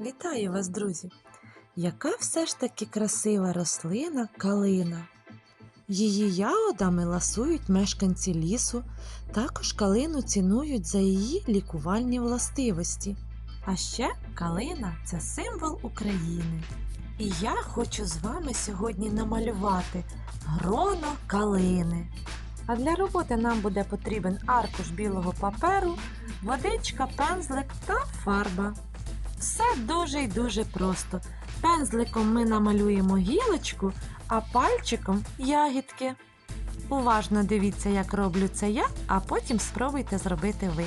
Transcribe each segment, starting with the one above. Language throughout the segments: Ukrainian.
Вітаю вас, друзі! Яка все ж таки красива рослина калина. Її ягодами ласують мешканці лісу, також калину цінують за її лікувальні властивості. А ще калина це символ України. І я хочу з вами сьогодні намалювати гроно калини. А для роботи нам буде потрібен аркуш білого паперу, водичка, пензлик та фарба. Все дуже й дуже просто. Пензликом ми намалюємо гілочку, а пальчиком ягідки. Уважно дивіться, як роблю це я, а потім спробуйте зробити ви.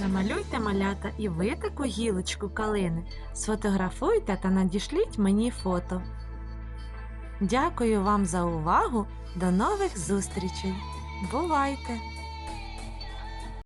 Намалюйте малята і ви таку гілочку калини. Сфотографуйте та надішліть мені фото. Дякую вам за увагу. До нових зустрічей. Бувайте!